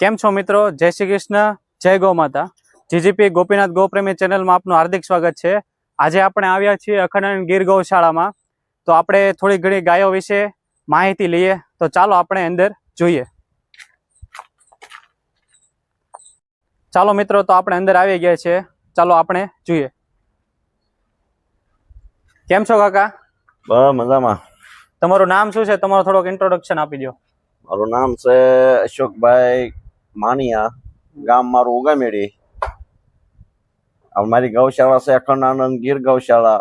કેમ છો મિત્રો? જય શ્રી કૃષ્ણ જય ગૌ માતા. જીજીપી ગોપીનાથ ગૌપ્રેમી ચેનલમાં આપનું હાર્દિક સ્વાગત છે. આજે આપણે આવ્યા છીએ અખંડ ગીર ગૌશાળામાં તો આપણે થોડી ઘણી ગાયો વિશે માહિતી લઈએ. તો ચાલો આપણે અંદર જોઈએ. ચાલો મિત્રો તો આપણે અંદર આવી ગયા છે ચાલો આપણે જોઈએ. કેમ છો કાકા? બસ મજામાં. તમારું નામ શું છે? તમારું થોડોક ઇન્ટ્રોડક્શન આપી દો મારું નામ છે અશોકભાઈ માનિયા ગામ મારું ઉગામેડી. મારી ગૌશાળા છે અખંડ આનંદ ગીર ગૌશાળા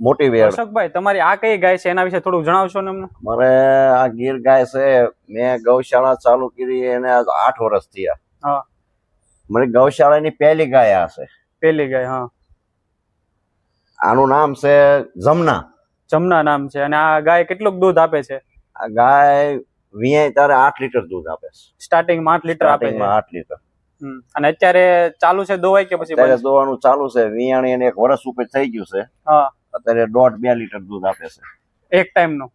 મોટી વેર અશોકભાઈ તમારી આ કઈ ગાય છે? એના વિશે થોડું જણાવશો ને અમને? મારે આ ગીર ગાય છે મેં ગૌશાળા ચાલુ કરી એને આજ આઠ વર્ષ થયા. હા. મારી ગૌશાળાની પહેલી ગાય આ છે. પહેલી ગાય હા. આનું નામ છે જમના. જમના નામ છે. અને આ ગાય કેટલુંક દૂધ આપે છે? આ ગાય વીઆઈ તારે આઠ લીટર દૂધ આપે છે. સ્ટાર્ટિંગમાં આઠ લીટર આપે સ્ટાર્ટિંગમાં આઠ લીટર. અને અત્યારે ચાલુ છે દોવાય કે પછી અત્યારે દોવાનું ચાલુ છે. વિયાણી અને એક વર્ષ ઉપર થઈ ગયું છે. અત્યારે દોઢ બે લીટર દૂધ આપે છે. એક ટાઈમનું?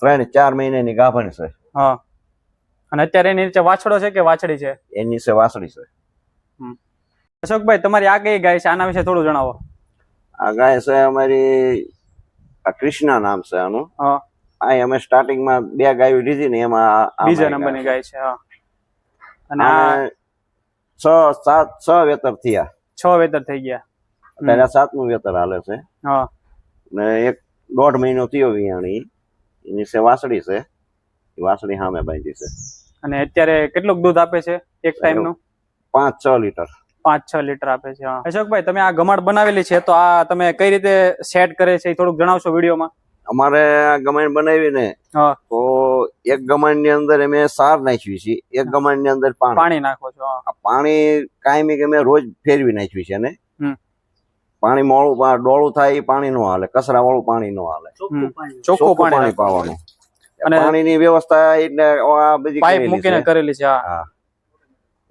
ત્રણ ચાર મહિનાની ગાભણ છે. હા. અને અત્યારે એની નીચે વાછડો છે કે વાછડી છે? એની નીચે વાછડી છે. અશોકભાઈ તમારી આ કઈ ગાય છે? આના વિશે થોડું જણાવો. આ ગાય છે અમારી આ કૃષ્ણા નામ છે આનું. હા. આ અમે સ્ટાર્ટિંગમાં બે ગાયો લીધી ને એમાં બીજા નંબરની ગાય. છે હા. અને આ છ સાત છ વેતર થયા. છ વેતર થઈ ગયા. એટલે સાતમું વેતર હાલે છે. હા. ને એક દોઢ મહિનો થયો વિયાણી. એની છે વાસળી છે. વાસળી સામે બાંધી છે. અને અત્યારે કેટલુંક દૂધ આપે છે એક ટાઈમનું પાંચ છ લીટર. પાંચ છ લીટર આપે છે અશોકભાઈ તમે આ ગમાડ બનાવેલી છે તો આ તમે કઈ રીતે સેટ કરે છે એ થોડુંક જણાવશો વિડીયોમાં? અમારે આ ગમાણ બનાવીને ને તો એક ગમાણની અંદર અમે સાર નાખ્યું છે. એક ગમાણની અંદર પાણી. પાણી નાખો છો પાણી કાયમી કે અમે રોજ ફેરવી નાખ્યું છે ને પાણી મોળું ડોળું થાય એ પાણી નો હાલે કચરા વાળું પાણી નો હાલે. ચોખ્ખું ચોખ્ખું પાણી પાવાનું. અને પાણીની વ્યવસ્થા એટલે આ બધી પાઇપ મૂકીને કરેલી છે હા.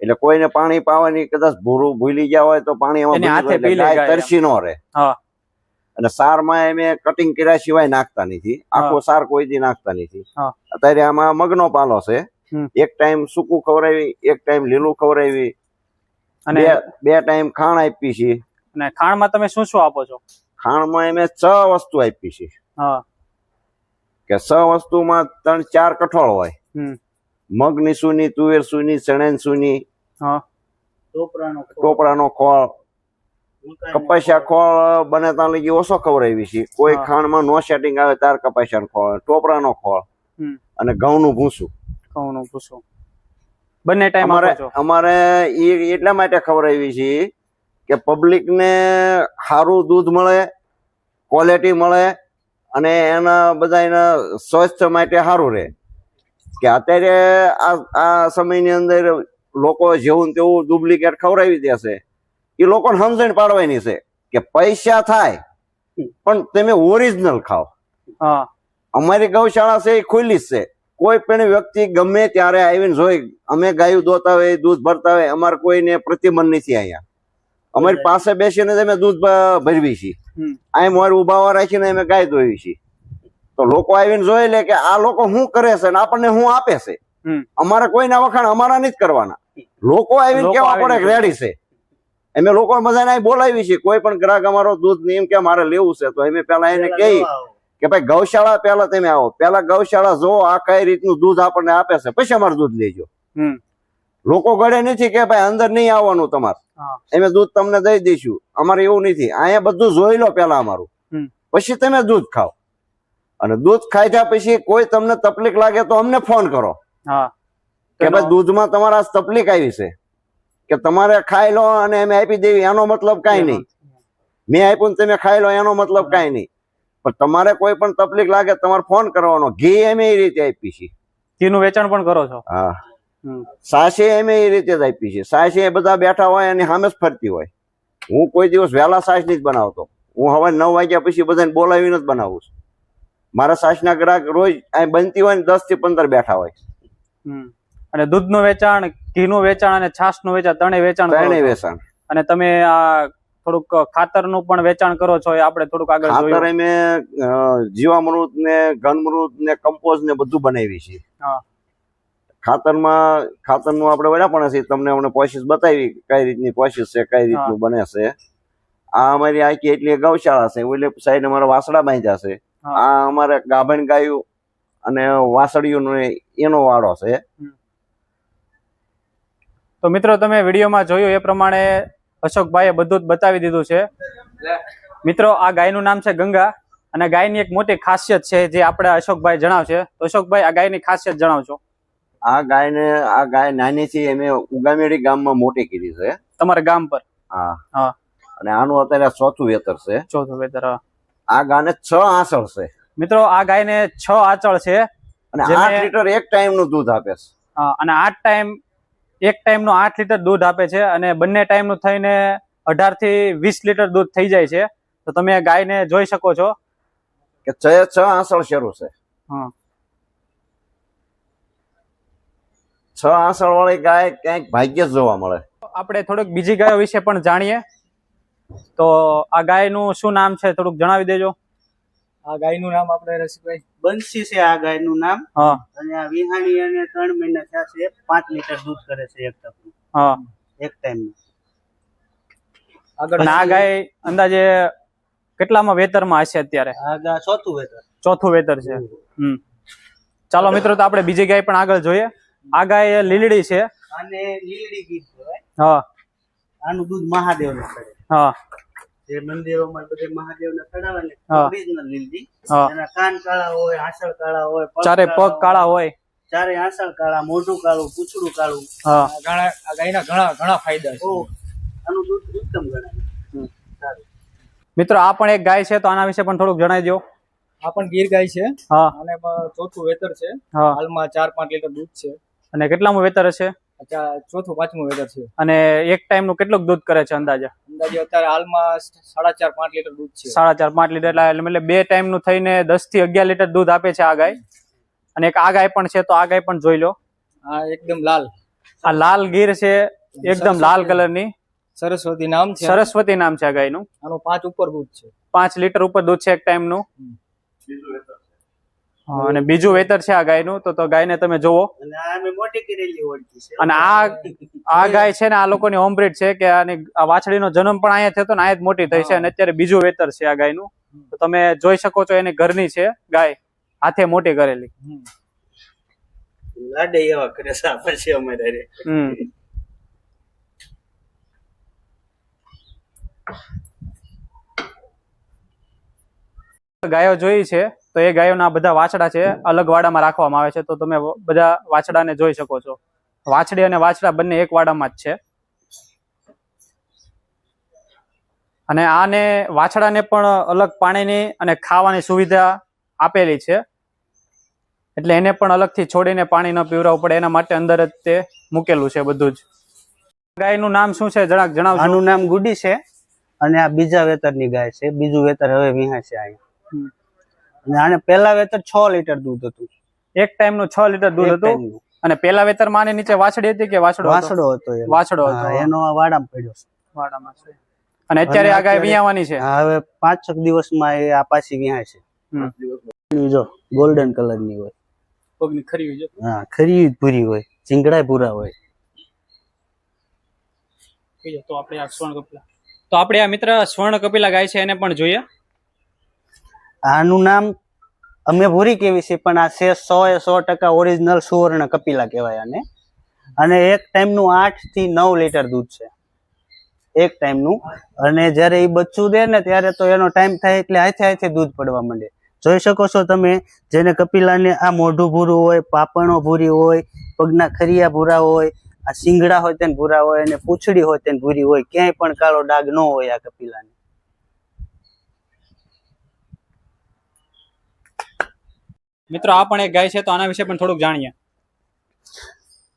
એટલે કોઈને પાણી પાવાની કદાચ ભૂરું ભૂલી ગયા હોય તો પાણી એમ. તરસી નો રહે. હા. અને સારમાં અમે કટિંગ કર્યા સિવાય નાખતા નથી. આખો સાર કોઈ દી નાખતા નથી. અત્યારે આમાં મગનો પાલો છે. એક ટાઈમ સૂકું ખવડાવી એક ટાઈમ લીલું ખવડાવી. અને બે બે ટાઈમ ખાણ આપી છે. અને ખાણમાં તમે શું શું આપો છો? ખાણમાં અમે છ વસ્તુ આપી છે. કે છ વસ્તુમાં ત્રણ ચાર કઠોળ હોય. મગની સુની તુવેર સુની ચણેન સુની હા. ટોપરાનો ખોળ કપાસિયા ખોળ બને ત્યાં લગી ઓછો ખવડાવી છે. કોઈ. ખાણમાં નો સેટિંગ આવે તાર કપાસિયા ખોળ ટોપરાનો ખોળ અને ઘઉંનું ભૂસું. ઘઉં નું પૂછું બંને ટાઈમ અમારે અમારે એ એટલા માટે ખવડાવી છે કે પબ્લિક ને સારું દૂધ મળે ક્વોલિટી મળે અને એના બધા એના સ્વસ્થ માટે સારું રહે. કે અત્યારે આ આ સમયની અંદર લોકો જેવું તેવું ડુપ્લિકેટ ખવડાવી દેશે. એ લોકોને સમજણ પાડવાની છે કે પૈસા થાય પણ તમે ઓરિજિનલ ખાઓ. અમારી ગૌશાળા છે એ ખુલ્લી જ છે. કોઈ પણ વ્યક્તિ ગમે ત્યારે આવીને જોઈ અમે ગાયું દોતા હોય દૂધ ભરતા હોય અમારે કોઈને પ્રતિબંધ નથી અહીંયા અમારી પાસે બેસીને અમે દૂધ ભરવી છીએ. અહીં મોર ઉભાવા રાખીને અમે ગાય દોવી છીએ. તો લોકો આવીને જોઈ લે કે આ લોકો શું કરે છે ને આપણને શું આપે છે? અમારે કોઈના વખાણ અમારા નથી કરવાના. લોકો આવીને કેવા પડે રેડી છે. અમે લોકો બધાને બોલાવી છે. કોઈ પણ ગ્રાહક અમારો દૂધ એમ કે મારે લેવું છે તો અમે પેલા એને કહી કે ભાઈ ગૌશાળા પેલા તમે આવો. પેલા ગૌશાળા જો આ કઈ રીતનું દૂધ આપણને આપે છે. પછી અમારું દૂધ લેજો. લોકો ગળે નથી કે ભાઈ અંદર નહીં આવવાનું તમારે. અમે દૂધ તમને દઈ દઈશું. અમારે એવું નથી. અહીંયા બધું જોઈ લો પેલા અમારું. પછી તમે દૂધ ખાઓ. અને દૂધ ખાધા પછી કોઈ તમને તકલીફ લાગે તો અમને ફોન કરો. કે ભાઈ દૂધમાં તમારા તકલીફ આવી છે. કે તમારે ખાઈ લો અને અમે આપી દેવી એનો મતલબ કાંઈ નહીં. મેં આપ્યું તમે ખાઈ લો એનો મતલબ કાંઈ નહીં. પણ તમારે કોઈ પણ તકલીફ લાગે તમારે ફોન કરવાનો. ઘી અમે એ રીતે આપી છીએ. ઘીનું વેચાણ પણ કરો છો? હા. સાસે અમે એ રીતે જ આપી છે સાસે એ બધા બેઠા હોય અને સામે જ ફરતી હોય. હું કોઈ દિવસ વહેલા સાસ નહીં જ બનાવતો. હું હવે નવ વાગ્યા પછી બધાને બોલાવીને જ બનાવું છું. મારા સાસના ગ્રાહક રોજ અહીં બનતી હોય ને દસથી પંદર બેઠા હોય. અને દૂધનું વેચાણ ઘીનું વેચાણ અને છાશનું વેચાણ ત્રણેય વેચાણ ત્રણેય વેચાણ. અને તમે આ થોડુંક ખાતરનું પણ વેચાણ કરો છો એ આપણે થોડુંક આગળ ખાતર અમે જીવામૃત ને ઘનમૃત ને કમ્પોઝ ને બધું બનાવી છે ખાતરમાં ખાતરનું આપણે વડા પણ છે તમને અમને પ્રોસેસ બતાવી કઈ રીતની પ્રોસેસ છે કઈ રીતનું બને છે. આ અમારી આખી એટલી ગૌશાળા છે એટલે સાઈડ અમારા વાસડા બાંધ્યા છે. આ અમારે ગાભણ ગાયું અને વાસળીઓનો એનો વાડો છે. તો મિત્રો તમે વિડીયોમાં જોયું એ પ્રમાણે અશોકભાઈએ બધું જ બતાવી દીધું છે. મિત્રો આ ગાયનું નામ છે ગંગા અને ગાયની એક મોટી ખાસિયત છે જે આપણે અશોકભાઈ જણાવશે. તો અશોકભાઈ આ ગાયની ખાસિયત જણાવજો. આ ગાયને આ ગાય નાની છે અમે ઉગામેડી ગામમાં મોટી કીધી છે. તમારા ગામ પર? હા. હા. અને આનું અત્યારે ચોથું વેતર છે. ચોથું વેતર. આ ગાયને છ આંચળ છે. મિત્રો આ ગાયને છ આંચળ છે. અને આઠ લીટર એક ટાઈમનું દૂધ આપે છે. અને આઠ ટાઈમ એક ટાઈમનું આઠ લીટર દૂધ આપે છે અને બંને ટાઈમનું થઈને અઢારથી વીસ લીટર દૂધ થઈ જાય છે. તો તમે ગાયને જોઈ શકો છો. કે છ છ આંસળ શરૂ છે. છ આસળ વાળી ગાય ક્યાંક ભાગ્ય જ જોવા મળે. આપણે થોડુંક બીજી ગાયો વિશે પણ જાણીએ. તો આ ગાયનું શું નામ છે થોડુંક જણાવી દેજો. આ ગાયનું નામ આપણે રસિકભાઈ? બંસી છે આ ગાયનું નામ. હા. અને આ વિહાણી અને ત્રણ મહિના થયા છે પાંચ લીટર દૂધ કરે છે એક ટપનું. હા. એક ટાઈમ આગળ આ ગાય અંદાજે કેટલામાં વેતરમાં હશે અત્યારે? આ ચોથું વેતર. ચોથું વેતર છે. હમ. ચાલો મિત્રો તો આપણે બીજી ગાય પણ આગળ જોઈએ. આ ગાય લીલડી છે. અને લીલડી ગીત હા. આનું દૂધ મહાદેવનું કરે. હા. જે મંદિરોમાં બધે મહાદેવને ચડાવે ને ઓરિજિનલ લીલડી એના કાન કાળા હોય આસળ કાળા હોય પગ ચારે પગ કાળા હોય. ચારે આસળ કાળા મોઢું કાળું પૂછડું કાળું. ઘણા ગાયના ઘણા ઘણા ફાયદા છે. આનું દૂધ ઉત્તમ ગણાય. મિત્રો આ પણ એક ગાય છે તો આના વિશે પણ થોડુંક જણાવી દો આ પણ ગીર ગાય છે. હા. અને ચોથું વેતર છે. હાલમાં ચાર પાંચ લીટર દૂધ છે. અને કેટલામું વેતર હશે? ચોથું પાંચમું વેધર છે. અને એક ટાઈમનું કેટલું દૂધ કરે છે અંદાજે? અંદાજે અત્યારે હાલમાં સાડા ચાર પાંચ લીટર દૂધ છે. સાડા ચાર પાંચ લીટર એટલે બે ટાઈમનું થઈને દસથી અગિયાર લીટર દૂધ આપે છે આ ગાય. અને એક આ ગાય પણ છે તો આ ગાય પણ જોઈ લો. આ એકદમ લાલ. આ લાલ ગીર છે એકદમ લાલ કલરની સરસ્વતી નામ છે. સરસ્વતી નામ છે આ ગાયનું. આનું પાંચ ઉપર દૂધ છે. પાંચ લીટર ઉપર દૂધ છે એક ટાઈમનું અને બીજું વેતર છે આ ગાયનું તો તો ગાયને તમે જોવો. અને આ આ ગાય છે ને આ લોકોની હોમ બ્રીડ છે કે આની આ વાછડીનો જન્મ પણ અહીંયા થયો ને અહીંયા જ મોટી થઈ છે. અને અત્યારે બીજું વેતર છે આ ગાયનું. તો તમે જોઈ શકો છો એની ઘરની છે ગાય હાથે મોટી કરેલી. લાડે એવા કરે છે અમારે હમ. ગાયો જોઈ છે. તો એ ગાયોના બધા વાછડા છે અલગ વાડામાં રાખવામાં આવે છે. તો તમે બધા વાછડાને જોઈ શકો છો. વાછડી અને વાછડા બંને એક વાડામાં જ છે. અને આને વાછડાને પણ અલગ પાણીની અને ખાવાની સુવિધા આપેલી છે. એટલે એને પણ અલગથી છોડીને પાણી ન પીવરાવું પડે. એના માટે અંદર જ તે મૂકેલું છે બધું જ. ગાયનું નામ શું છે? જરાક જણાવજો. આનું નામ ગુડી છે અને આ બીજા વેતરની ગાય છે. બીજું વેતર હવે વિહાય છે અહીંયા. અને આને પહેલા વેતર છ લીટર દૂધ હતું. એક ટાઈમનું છ લીટર દૂધ હતું? અને પેલા વેતરમાં નીચે વાછડી હતી કે વાછડો વાછડો વાસડો હતો વાછડો હતો. એનો આ વાડામાં પડ્યો વાડામાં છે. અને અત્યારે આ ગાય વિયાવાની છે? હવે પાંચ છ દિવસમાં એ આ પાછી વિયા છે. જો ગોલ્ડન કલરની હોય. પગની ખરી હોય હા ખરી પૂરી હોય. ચીંગડા પૂરા હોય. તો આપણે આ સ્વર્ણ કપિલા તો આપણે આ મિત્ર સ્વર્ણ કપિલા ગાય છે એને પણ જોઈએ. આનું નામ અમે ભૂરી કેવી છે, પણ આ છે સો એ સો ટકા ઓરિજિનલ સુવર્ણ કપિલા કહેવાય આને. અને એક ટાઈમનું આઠથી નવ લીટર દૂધ છે. એક ટાઈમનું. અને જ્યારે એ બચ્ચું દે ને ત્યારે તો એનો ટાઈમ થાય એટલે હાથે હાથે દૂધ પડવા માંડે. જોઈ શકો છો તમે, જેને કપિલાને આ મોઢું ભૂરું હોય, પાપણો ભૂરી હોય, પગના ખરિયા ભૂરા હોય, આ શિંગડા હોય તેને ભૂરા હોય, અને પૂંછડી હોય તેને ભૂરી હોય, ક્યાંય પણ કાળો ડાઘ ન હોય આ કપિલાને. મિત્રો આ પણ એક ગાય છે તો આના વિશે પણ થોડુંક જાણીએ.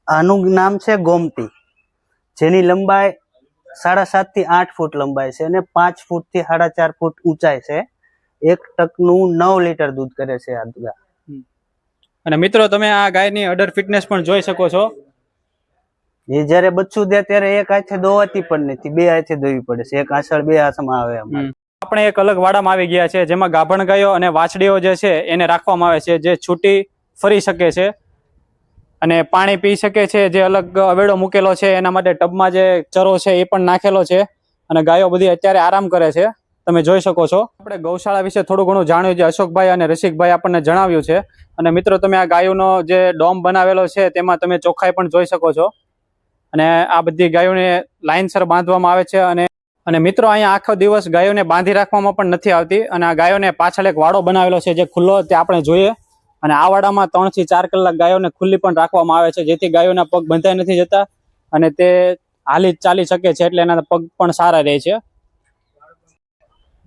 આનું નામ છે ગોમતી. જેની લંબાઈ સાડા સાતથી આઠ ફૂટ લંબાઈ છે અને પાંચ ફૂટથી સાડા ચાર ફૂટ ઊંચાઈ છે. એક ટકનું નવ લીટર દૂધ કરે છે આ ગાય. અને મિત્રો તમે આ ગાયની અડર ફિટનેસ પણ જોઈ શકો છો. એ જ્યારે બચ્ચું દે ત્યારે એક હાથે દોવાતી પણ નથી બે હાથે દોવી પડે છે. એક આસળ બે હાથમાં આવે અમારે આપણે એક અલગ વાડામાં આવી ગયા છે, જેમાં ગાભણ ગાયો અને વાછડીઓ જે છે એને રાખવામાં આવે છે, જે છૂટી ફરી શકે છે અને પાણી પી શકે છે, જે અલગ અવેડો મૂકેલો છે, એના માટે ટબમાં જે ચરો છે એ પણ નાખેલો છે અને ગાયો બધી અત્યારે આરામ કરે છે. તમે જોઈ શકો છો. આપણે ગૌશાળા વિશે થોડું ઘણું જાણ્યું છે, અશોકભાઈ અને રસિકભાઈ આપણને જણાવ્યું છે. અને મિત્રો, તમે આ ગાયોનો જે ડોમ બનાવેલો છે, તેમાં તમે ચોખ્ખાઈ પણ જોઈ શકો છો. અને આ બધી ગાયોને લાઇનસર બાંધવામાં આવે છે અને અને મિત્રો, અહીંયા આખો દિવસ ગાયોને બાંધી રાખવામાં પણ નથી આવતી અને આ ગાયોને પાછળ એક વાડો બનાવેલો છે જે ખુલ્લો તે આપણે જોઈએ. અને આ વાડામાં ત્રણથી ચાર કલાક ગાયોને ખુલ્લી પણ રાખવામાં આવે છે, જેથી ગાયોના પગ બંધાઈ નથી જતા અને તે હાલી ચાલી શકે છે એટલે એના પગ પણ સારા રહે છે.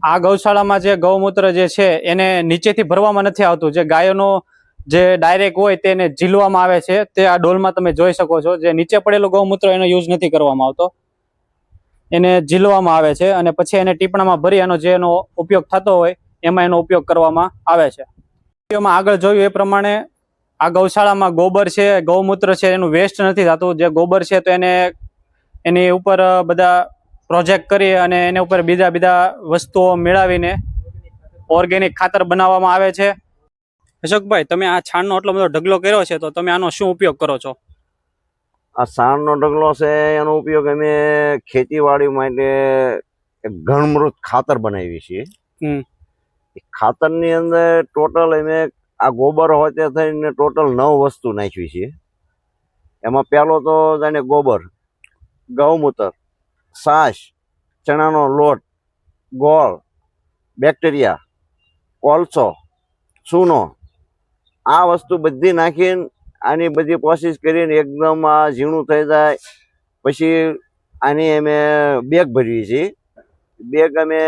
આ ગૌશાળામાં જે ગૌમૂત્ર જે છે એને નીચેથી ભરવામાં નથી આવતું. જે ગાયોનો જે ડાયરેક્ટ હોય તેને ઝીલવામાં આવે છે. તે આ ડોલમાં તમે જોઈ શકો છો. જે નીચે પડેલો ગૌમૂત્ર એનો યુઝ નથી કરવામાં આવતો. એને ઝીલવામાં આવે છે અને પછી એને ટીપણામાં ભરી એનો જે એનો ઉપયોગ થતો હોય, એમાં એનો ઉપયોગ કરવામાં આવે છે. આગળ જોયું એ પ્રમાણે આ ગૌશાળામાં ગોબર છે, ગૌમૂત્ર છે, એનું વેસ્ટ નથી થતું. જે ગોબર છે તો એને એની ઉપર બધા પ્રોજેક્ટ કરી અને એને ઉપર બીજા બીજા વસ્તુઓ મેળવીને ઓર્ગેનિક ખાતર બનાવવામાં આવે છે. અશોકભાઈ, તમે આ છાણનો આટલો બધો ઢગલો કર્યો છે, તો તમે આનો શું ઉપયોગ કરો છો? આ સાણનો ઢગલો છે એનો ઉપયોગ અમે ખેતીવાડી માટે ઘણમૃત ખાતર બનાવીએ છીએ. ખાતરની અંદર ટોટલ અમે આ ગોબર હોય તે થઈને ટોટલ નવ વસ્તુ નાખવી છે એમાં પહેલો તો જાણે ગોબર ગૌમૂત્ર સાસ ચણાનો લોટ ગોળ બેક્ટેરિયા કોલસો ચૂનો આ વસ્તુ બધી નાખીને આની બધી પ્રોસેસ કરીને એકદમ આ ઝીણું થઈ જાય. પછી આની અમે બેગ ભરીએ છીએ. બેગ અમે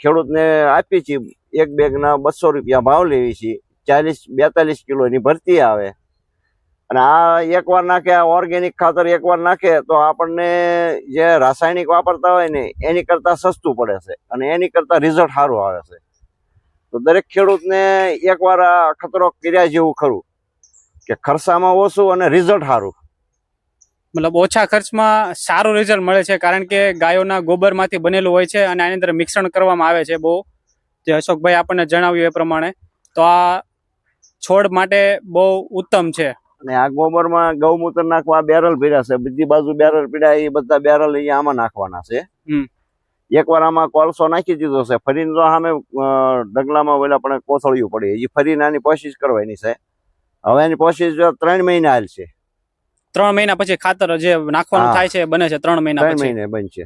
ખેડૂતને આપીએ છીએ. એક બેગના બસો રૂપિયા ભાવ લેવી છીએ ચાલીસ, બેતાલીસ કિલોની ભરતી આવે. અને આ એકવાર નાખે, આ ઓર્ગેનિક ખાતર એકવાર નાખે, તો આપણને જે રાસાયણિક વાપરતા હોય ને, એની કરતાં સસ્તું પડે છે. અને એની કરતાં રિઝલ્ટ સારું આવે છે. તો દરેક ખેડૂતને એકવાર આ ખતરો કર્યા જેવું ખરું. કે ખર્ચામાં ઓછું અને રિઝલ્ટ સારું. મતલબ ઓછા ખર્ચમાં સારું રિઝલ્ટ મળે છે કારણ કે ગાયોના ગોબરમાંથી બનેલું હોય છે અને આની અંદર મિશ્રણ કરવામાં આવે છે બહુ. જે અશોકભાઈ આપણને જણાવ્યું એ પ્રમાણે. તો આ છોડ માટે બહુ ઉત્તમ છે. અને આ ગોબરમાં ગૌમૂત્ર નાખવા બેરલ પીડા છે. બીજી બાજુ બેરલ પીડા એ બધા બેરલ અહીંયા આમાં નાખવાના છે. એકવાર આમાં કોલસો નાખી દીધો છે. ફરીને તો સામે અ, ઢગલામાં ઓલા પણ કોથળિયું પડે. હજી ફરીને આની કોશિશ કરવાની છે. હવે એની પ્રોસેસ ત્રણ મહિના હાલ છે ત્રણ મહિના પછી ખાતર જે નાખવાનું થાય છે બને છે ત્રણ મહિના ત્રણ મહિને બનશે.